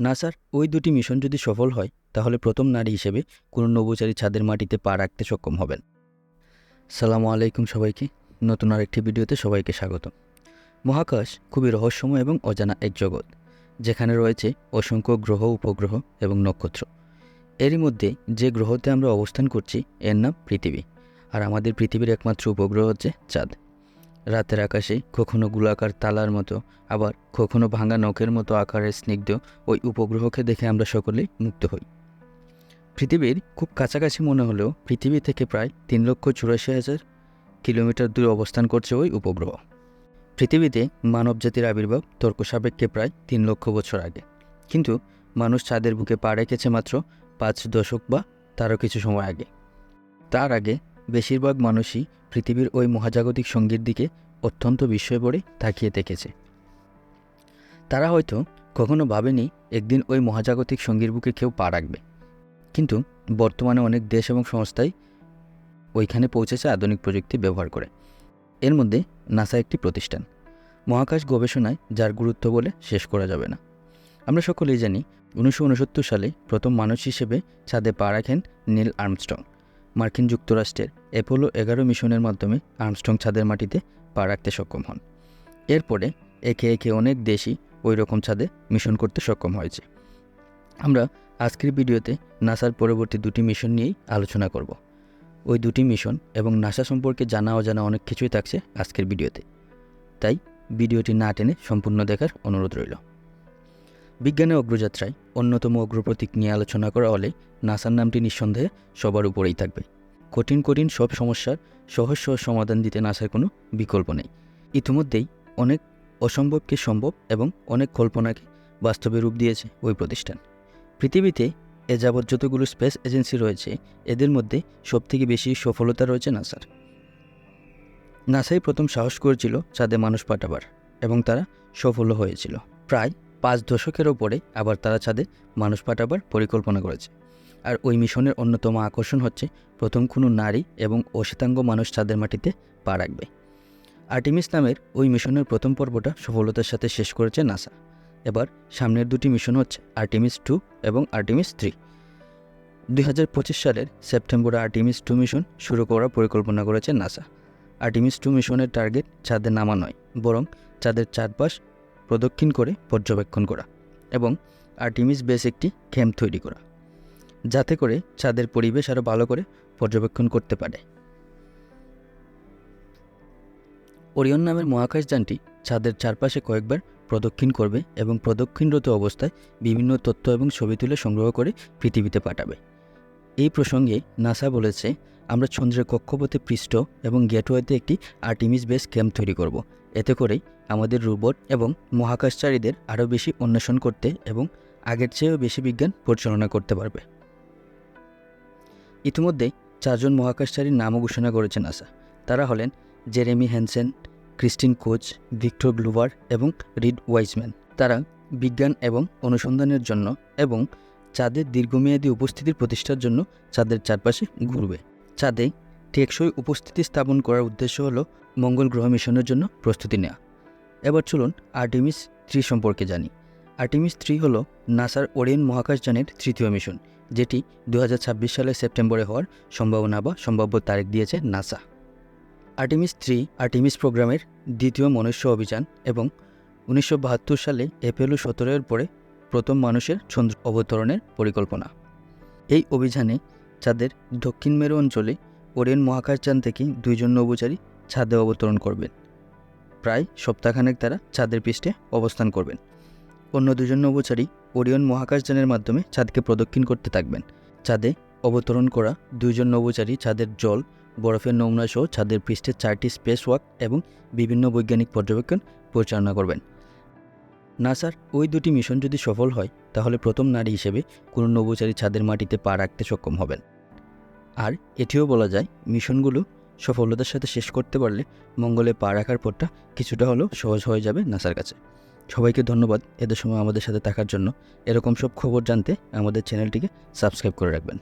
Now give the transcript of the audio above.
নাসার ওই দুটি মিশন যদি সফল হয়, তাহলে প্রথম নারী হিসেবে কোনো নভোচারী ছাদের মাটিতে পা রাখতে সক্ষম হবেন। সালামু আলাইকুম সবাইকে, নতুন আরেকটি ভিডিওতে সবাইকে স্বাগত মহাকাশ খুবই রহস্যময় এবং অজানা এক জগৎ, যেখানে রয়েছে অসংখ্য গ্রহ, উপগ্রহ এবং নক্ষত্র। এরই মধ্যে যে গ্রহতে আমরা অবস্থান করছি, এর নাম পৃথিবী। আর আমাদের পৃথিবীর একমাত্র উপগ্রহ হচ্ছে চাঁদ। রাতের আকাশে কখনো গোলাকার তালার মতো, আবার কখনো ভাঙা নখের মতো আকারের স্নিগ্ধ ওই উপগ্রহকে দেখে আমরা সকলেই মুগ্ধ হই। পৃথিবীর খুব কাছাকাছি মনে হলেও পৃথিবী থেকে প্রায় তিন লক্ষ চুরাশি হাজার কিলোমিটার দূরে অবস্থান করছে ওই উপগ্রহ। পৃথিবীতে মানবজাতির আবির্ভাব তর্ক সাপেক্ষে প্রায় তিন লক্ষ বছর আগে। কিন্তু মানুষ চাঁদের বুকে পা রেখেছে মাত্র পাঁচ দশক বা তারও কিছু সময় আগে। তার আগে বেশিরভাগ মানুষই পৃথিবীর ওই মহাজাগতিক সঙ্গীর দিকে অত্যন্ত বিস্ময় পড়ে তাকিয়ে দেখেছে। তারা হয়তো কখনো ভাবেনি একদিন ওই মহাজাগতিক সঙ্গীর বুকে কেউ পা রাখবে। কিন্তু বর্তমানে অনেক দেশ এবং সংস্থাই ওইখানে পৌঁছেছে আধুনিক প্রযুক্তি ব্যবহার করে। এর মধ্যে নাসা একটি প্রতিষ্ঠান। মহাকাশ গবেষণায় যার গুরুত্ব বলে শেষ করা যাবে না। আমরা সকলেই জানি উনিশশো উনসত্তর সালে প্রথম মানুষ হিসেবে ছাদে পা রাখেন নীল আর্মস্ট্রং। মার্কিন যুক্তরাষ্ট্রের অ্যাপোলো এগারো মিশনের মাধ্যমে আর্মস্ট্রং ছাদের মাটিতে পা রাখতে সক্ষম হন। এরপরে একে একে অনেক দেশই ওই রকম ছাদে মিশন করতে সক্ষম হয়েছে। আমরা আজকের ভিডিওতে নাসার পরবর্তী দুটি মিশন নিয়েই আলোচনা করব। ওই দুটি মিশন এবং নাসা সম্পর্কে জানা অজানা অনেক কিছুই থাকছে আজকের ভিডিওতে। তাই ভিডিওটি না টেনে সম্পূর্ণ দেখার অনুরোধ রইল। বিজ্ঞানের অগ্রযাত্রায় অন্যতম অগ্রপ্রতীক নিয়ে আলোচনা করা হলে নাসার নামটি নিঃসন্দেহে সবার উপরেই থাকবে। কঠিন কঠিন সব সমস্যার সহজ সহজ সমাধান দিতে নাসার কোনো বিকল্প নেই। ইতিমধ্যেই অনেক অসম্ভবকে সম্ভব এবং অনেক কল্পনাকে বাস্তবে রূপ দিয়েছে ওই প্রতিষ্ঠান। পৃথিবীতে এ যাবৎ যতগুলো স্পেস এজেন্সি রয়েছে, এদের মধ্যে সবথেকে বেশি সফলতা রয়েছে নাসার। নাসাই প্রথম সাহস করেছিল চাঁদে মানুষ পাঠাবার এবং তারা সফলও হয়েছিল। প্রায় পাঁচ দশকের ওপরে আবার তারা চাঁদে মানুষ পাঠাবার পরিকল্পনা করেছে। আর ওই মিশনের অন্যতম আকর্ষণ হচ্ছে প্রথম কোনো নারী এবং অশ্বেতাঙ্গ মানুষ চাঁদের মাটিতে পা রাখবে। আর্টিমিস নামের ওই মিশনের প্রথম পর্বটা সফলতার সাথে শেষ করেছে নাসা। এবার সামনের দুটি মিশন হচ্ছে আর্টিমিস টু এবং আর্টিমিস থ্রি। দু হাজার পঁচিশ সালের সেপ্টেম্বরে আর্টিমিস টু মিশন শুরু করার পরিকল্পনা করেছে নাসা। আর্টিমিস টু মিশনের টার্গেট চাঁদে নামা নয়, বরং চাঁদের চারপাশ প্রদক্ষিণ করে পর্যবেক্ষণ করা এবং আর্টিমিস বেস একটি ক্যাম্প তৈরি করা, যাতে করে চাঁদের পরিবেশ আরও ভালো করে পর্যবেক্ষণ করতে পারে। ওরিয়ন নামের মহাকাশযানটি চাঁদের চারপাশে কয়েকবার প্রদক্ষিণ করবে এবং প্রদক্ষিণরত অবস্থায় বিভিন্ন তথ্য এবং ছবি তুলে সংগ্রহ করে পৃথিবীতে পাঠাবে। এই প্রসঙ্গে নাসা বলেছে, আমরা চন্দ্রের কক্ষপথে পৃষ্ঠ এবং গেটওয়েতে একটি আর্টিমিস বেস ক্যাম্প তৈরি করব। এতে করেই আমাদের রোবট এবং মহাকাশচারীদের আরও বেশি অন্বেষণ করতে এবং আগের চেয়েও বেশি বিজ্ঞান পরিচালনা করতে পারবে। ইতিমধ্যে চারজন মহাকাশচারীর নামও ঘোষণা করেছেন নাসা তারা হলেন Jeremy Hansen Christine Koch, Victor Glover এবং রিড ওয়াইজম্যান। তারা বিজ্ঞান এবং অনুসন্ধানের জন্য এবং চাঁদের দীর্ঘমেয়াদী উপস্থিতির প্রতিষ্ঠার জন্য চাঁদের চারপাশে ঘুরবে। চাঁদে টেকসই উপস্থিতি স্থাপন করার উদ্দেশ্য হলো মঙ্গল গ্রহ মিশনের জন্য প্রস্তুতি নেওয়া। এবার চলুন আর্টিমিস থ্রি সম্পর্কে জানি। আর্টিমিস থ্রি হল নাসার ওরিয়ন মহাকাশযানের তৃতীয় মিশন, যেটি দু হাজার ছাব্বিশ সালের সেপ্টেম্বরে হওয়ার সম্ভাবনা বা সম্ভাব্য তারিখ দিয়েছে নাসা। আর্টিমিস থ্রি, আর্টিমিস প্রোগ্রামের দ্বিতীয় মনুষ্য অভিযান এবং উনিশশো বাহাত্তর সালে এপ্রিল সতেরোর পরে প্রথম মানুষের চন্দ্র অবতরণের পরিকল্পনা। এই অভিযানে চাঁদের দক্ষিণ মেরু অঞ্চলে ওরিয়ন মহাকাশযান থেকে দুইজন নভোচারী ছাদে অবতরণ করবেন। প্রায় সপ্তাহখানেক তারা চাঁদের পৃষ্ঠে অবস্থান করবেন। অন্য দুজন নভোচারী ওরিয়ন মহাকাশযানের মাধ্যমে চাঁদকে প্রদক্ষিণ করতে থাকবেন। চাঁদে অবতরণ করা দুইজন নভোচারী চাঁদের জল, বরফের নমুনা সহ চাঁদের পৃষ্ঠে চারটি স্পেস ওয়াক এবং বিভিন্ন বৈজ্ঞানিক পর্যবেক্ষণ পরিচালনা করবেন। নাসার ওই দুটি মিশন যদি সফল হয়, তাহলে প্রথম নারী হিসেবে কোনো নভোচারী ছাদের মাটিতে পা রাখতে সক্ষম হবেন। আর এটিও বলা যায় মিশনগুলো সফলতার সাথে শেষ করতে পারলে মঙ্গলে পা রাখার পরটা কিছুটা হলেও সহজ হয়ে যাবে নাসার কাছে। সবাইকে ধন্যবাদ এদের সময় আমাদের সাথে থাকার জন্য। এরকম সব খবর জানতে আমাদের চ্যানেলটিকে সাবস্ক্রাইব করে রাখবেন।